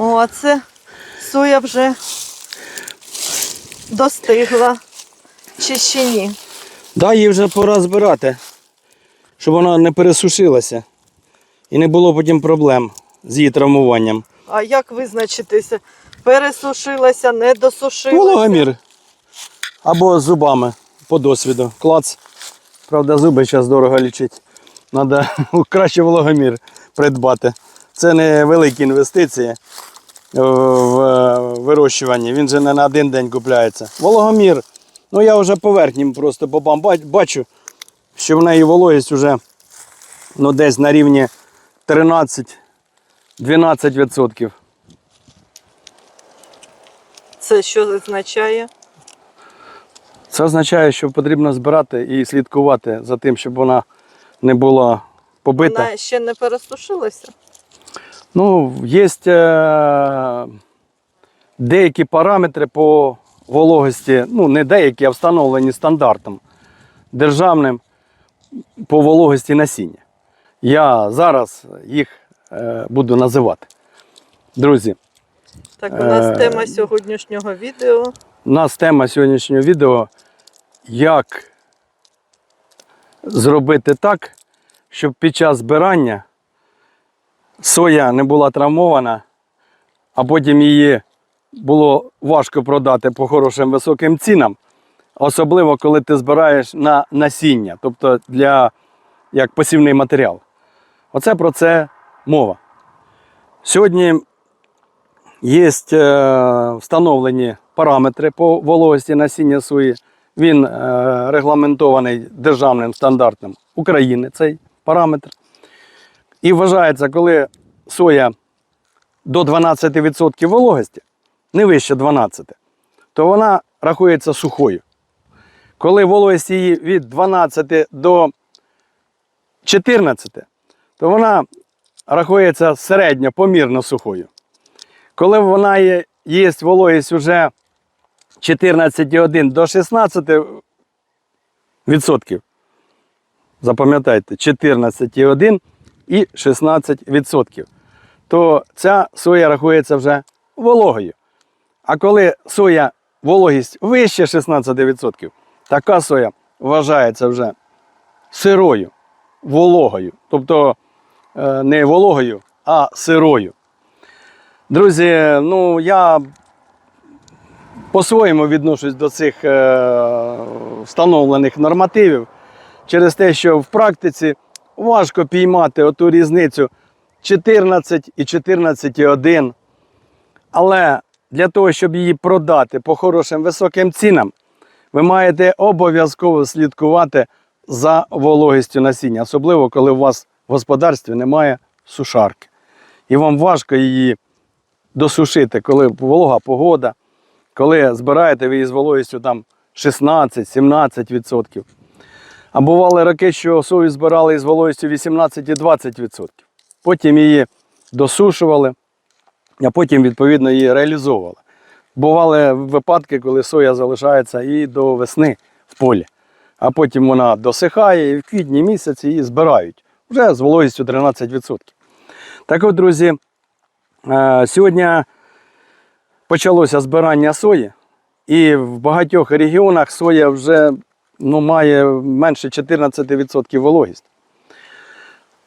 О, це соя вже достигла. Чи ще ні? Да, її вже пора збирати, щоб вона не пересушилася і не було потім проблем з її травмуванням. А як визначитися? Пересушилася, не досушилася? Вологомір. Або зубами по досвіду. Клац. Правда, зуби зараз дорого лічить. Треба краще вологомір придбати. Це не великі інвестиції е, в е, вирощуванні. Він же не на один день купляється. Вологомір. Ну я вже поверхнім просто по бам ба- бачу, що в неї вологість вже ну, десь на рівні 13-12%. Це що означає? Це означає, що потрібно збирати і слідкувати за тим, щоб вона не була побита. Вона ще не пересушилася? Ну, є е, деякі параметри по вологості, ну не деякі, а встановлені стандартом державним по вологості насіння. Я зараз їх е, буду називати. Друзі, Так, у нас Е, тема сьогоднішнього відео. У нас тема сьогоднішнього відео як зробити так, щоб під час збирання соя не була травмована, а потім її було важко продати по хорошим високим цінам, особливо коли ти збираєш на насіння, тобто для як посівний матеріал. Оце про це мова. Сьогодні Є е, встановлені параметри по вологості насіння сої. Він е, регламентований державним стандартом України, цей параметр. І вважається, коли соя до 12% вологості, не вище 12%, то вона рахується сухою. Коли вологість її від 12 до 14, то вона рахується середньо помірно сухою. Коли вона є, є вологість вже 14,1 до 16 відсотків, запам'ятайте, 14,1 і 16 відсотків, то ця соя рахується вже вологою. А коли соя вологість вище 16%, така соя вважається вже сирою, вологою. Тобто е, не вологою, а сирою. Друзі, ну я по-своєму відношусь до цих е, встановлених нормативів через те, що в практиці важко піймати оту різницю 14 і 14,1. Але для того, щоб її продати по хорошим високим цінам, ви маєте обов'язково слідкувати за вологістю насіння, особливо коли у вас в господарстві немає сушарки. І вам важко її досушити, коли волога погода, коли збираєте ви її з вологістю там 16-17%. А бували роки, що сою збирали із вологістю 18-20%. Потім її досушували, а потім, відповідно, її реалізовували. Бували випадки, коли соя залишається і до весни в полі. А потім вона досихає і в квітні місяці її збирають вже з вологістю 13%. Так от, друзі, Е, Сьогодні почалося збирання сої, і в багатьох регіонах соя вже ну, має менше 14% вологість.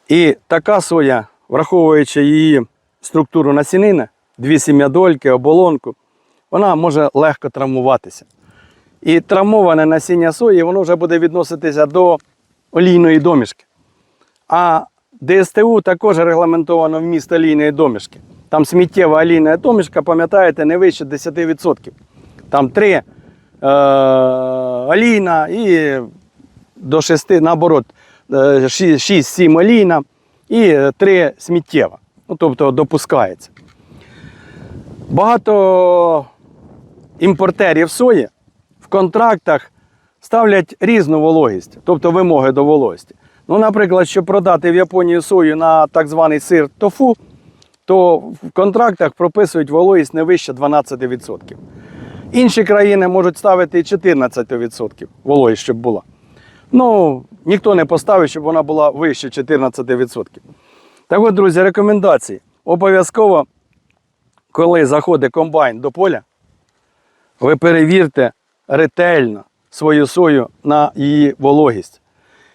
І така соя, враховуючи її структуру насінини, дві сім'ядольки, оболонку, вона може легко травмуватися. І травмоване насіння сої воно вже буде відноситися до олійної домішки. А ДСТУ також регламентовано вміст олійної домішки. Там сміттєва олійна домішка, пам'ятаєте, не вище 10%. Там 3 е, олійна і до 6, наоборот, 6-7 олійна і 3 сміттєва. Ну, тобто допускається. Багато імпортерів сої в контрактах ставлять різну вологість, тобто вимоги до вологості. Ну, наприклад, щоб продати в Японію сою на так званий сир тофу, то в контрактах прописують вологість не вище 12%. Інші країни можуть ставити і 14% вологість, щоб була. Ну, ніхто не поставить, щоб вона була вище 14%. Так от, друзі, рекомендації. Обов'язково коли заходить комбайн до поля, ви перевірте ретельно свою сою на її вологість.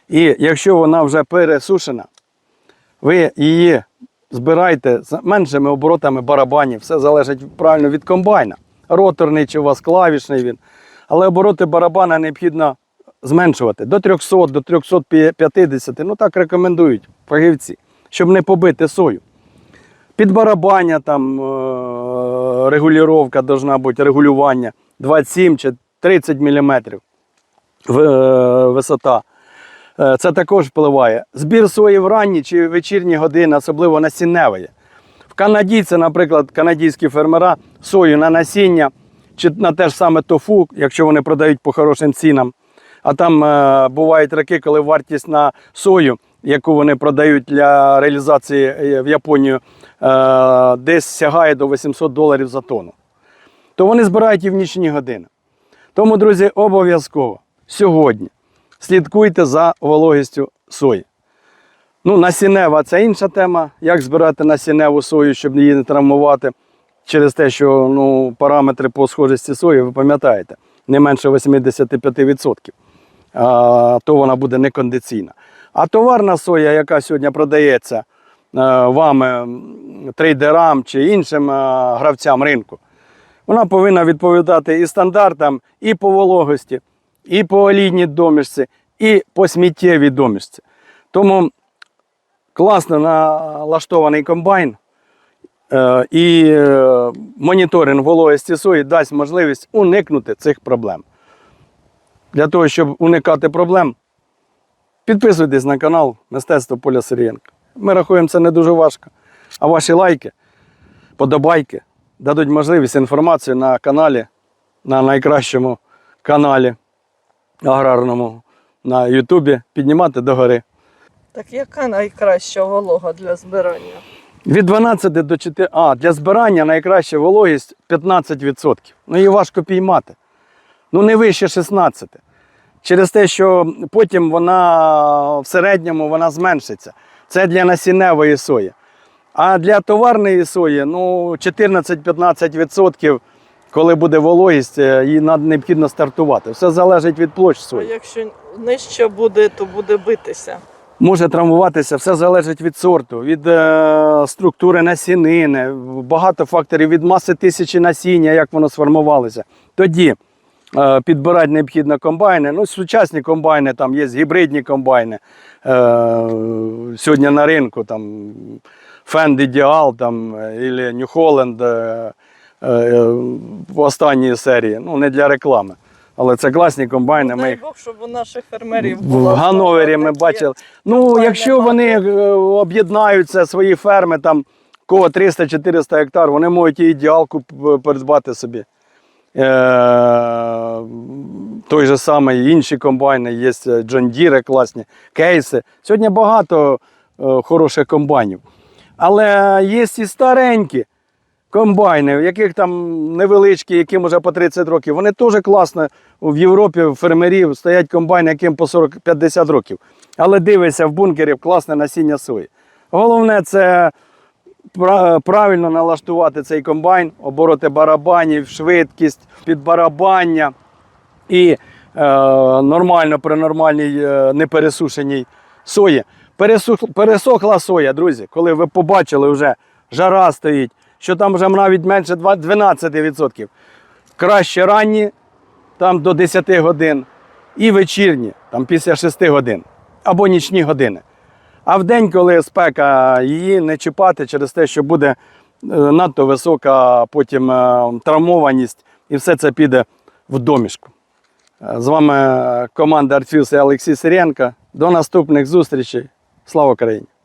І якщо вона вже пересушена, ви її збирайте з меншими оборотами барабанів. Все залежить правильно від комбайна. Роторний чи у вас клавішний він. Але обороти барабана необхідно зменшувати до 300, до 350. Ну так рекомендують фахівці, щоб не побити сою. Під барабання там е- регулювання должна бути, регулювання 27 чи 30 мм висота. Е, Це також впливає. Збір сої в ранні чи вечірні години, особливо насінневої. Канадійці, наприклад, канадійські фермера сою на насіння чи на те ж саме тофу, якщо вони продають по хорошим цінам. А там е, бувають роки, коли вартість на сою, яку вони продають для реалізації е, в Японію, е, десь сягає до 800 доларів за тонну. То вони збирають і в нічні години. Тому, друзі, обов'язково сьогодні слідкуйте за вологістю сої. Ну, насінева це інша тема. Як збирати насінневу сою, щоб її не травмувати через те, що ну, параметри по схожості сої, ви пам'ятаєте, не менше 85%. А, то вона буде некондиційна. А товарна соя, яка сьогодні продається е, вами трейдерам чи іншим е, гравцям ринку, вона повинна відповідати і стандартам, і по вологості, і по олійній домішці, і по сміттєвій домішці. Тому класно налаштований комбайн е, і е, моніторинг вологості сої дасть можливість уникнути цих проблем. Для того, щоб уникати проблем, підписуйтесь на канал Мистецтво Поля Сирієнка. Ми рахуємо це не дуже важко. А ваші лайки, подобайки дадуть можливість інформацію на каналі, на найкращому каналі аграрному на Ютубі піднімати догори. Так яка найкраща волога для збирання? Від 12 до 4. А, для збирання найкраща вологість 15%. Ну її важко піймати. Ну не вище 16. Через те, що потім вона в середньому вона зменшиться. Це для насінневої сої. А для товарної сої ну, 14-15%, коли буде вологість, е, її необхідно стартувати. Все залежить від площ А якщо нижче буде, то буде битися. Може травмуватися, все залежить від сорту, від е, структури насінини, багато факторів від маси тисячі насіння, як воно сформувалося. Тоді е, підбирати необхідно комбайни. Ну, сучасні комбайни, там є гібридні комбайни. Е, сьогодні на ринку там Fend Ideal там, або New Holland е, е, в останній серії. Ну, не для реклами. Але це класні комбайни. Ми Дай Бог, щоб у наших фермерів в була Ганновері ми бачили. Ну, якщо вони е, об'єднаються свої ферми, там кого 300-400 гектар, вони можуть і ідеалку п- придбати собі. Е, той же самий інші комбайни, є John Deere класні, кейси. Сьогодні багато е, хороших комбайнів. Але є і старенькі комбайни, в яких там невеличкі, яким вже по 30 років. Вони теж класно в Європі, в фермерів стоять комбайни, яким по 40-50 років. Але дивися в бункері класне насіння сої. Головне це правильно налаштувати цей комбайн, обороти барабанів, швидкість, підбарабання і е, нормально при нормальній е, непересушеній сої. Пересух, пересохла соя, друзі, коли ви побачили вже жара стоїть, що там вже навіть менше 12%. Краще ранні, там до 10 годин, і вечірні, там після 6 годин, або нічні години. А в день, коли спека, її не чіпати через те, що буде е, надто висока потім е, травмованість, і все це піде в домішку. Е, З вами команда Артфілс і Олексій Сиренко. До наступних зустрічей. Слава Україні!